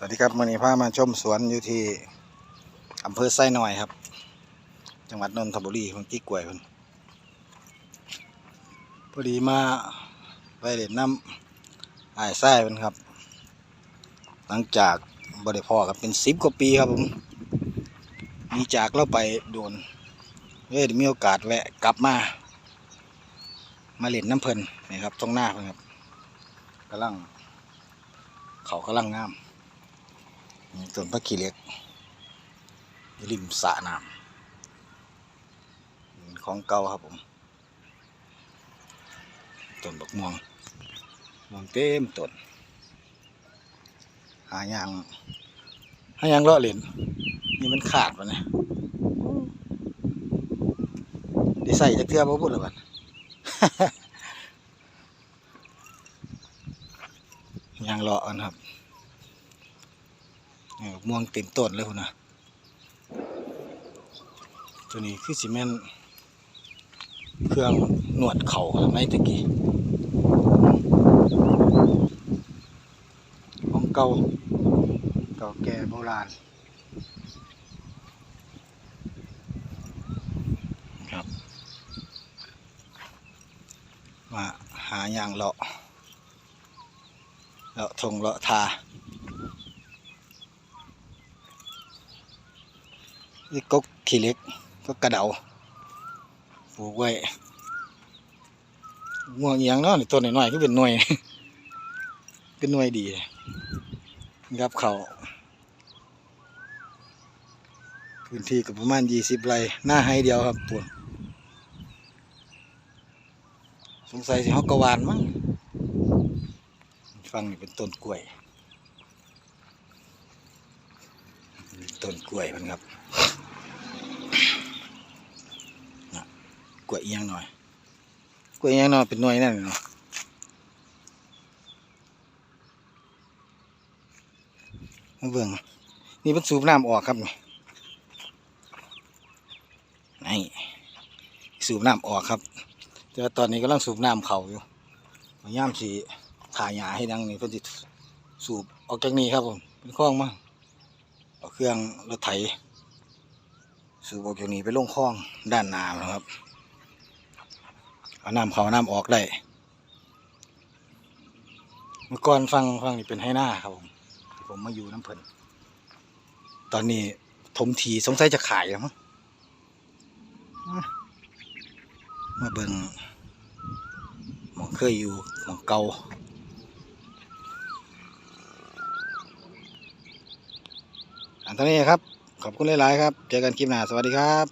สวัสดีครับมื่อนี้พามาชมสวนอยู่ที่อำเภอไส้น้อยครับ จังหวัดนนทบุรีคนกี้กล้วยคนพอดีมาไปเล่นน้ำไอ้ายไส้เพิ่นครับ หลังจากบริพ่อครับเป็นสิบกว่าปีครับผมมีจากเราไปโดนเอ้ยมีโอกาสแวะกลับมา มาเล่นน้ำเพลินนี่ครับตรงหน้าเพิ่นครับกำลังเขากำลังงาม ต้นพระขี้เหล็กริมสระน้ำของเก่าครับผมต้นบักม่วงม่วงเต็มต้นหายางหายางเลาะเล่นนี่มันขาดวะเนี่ยได้ใส่จักเทือบ่พูดแล้วบัดยางเลาะกันครับ ม่วงเต็มต้นเลยคุณนะตัวนี้คือซีเมนต์เครื่องหนวดเข่าไหมตะกี้ของเก่าเก่าแก่โบราณครับ มาหาอย่างเลาะเลาะทงเลาะทา นี่กกขี้เล็กก็กระเดาปลูกไว้ม่วงเอียงเนาะนี่ต้นน้อยๆก็เป็นหน่วยเป็หน่วยดีครับเขาพื้นที่ก็ประมาณยี่สิบไร่หน้าให้เดียวครับปวสงสัยสิเขากระวานมั้งฟังนี่เป็นต้นกล้วย ต้นกล้วยมันครับ กล้วยเอียงหน่อยกล้วยเอียงหน่อยเป็นหน่วยนั่นเนาะมาเบิ่งนี่เป็นสูบน้ำออกครับนี่นี่สูบน้ำออกครับ แต่ตอนนี้กำลังสูบน้ำเข่าอยู่พยายามสีถ่ายหยาให้ดังนี่เพิ่นสิสูบออกจากนี้ครับผมเป็นคลองมาเอาเครื่องรถไถ สูบออกจากนี้ไปลงคลองด้านหน้านะครับ เอาน้ำเขาน้ำออกได้เมื่อก่อนฟังฟังนี่เป็นให้หน้าครับผมผมมาอยู่น้ำเพลินตอนนี้ถมทีสงสัยจะขายแล้วมั้งมาเบิ่งหมองเคยอยู่หมองเก่าอันเท่านี้ครับ ขอบคุณหลาย ๆ ครับ เจอกันคลิปหน้า สวัสดีครับ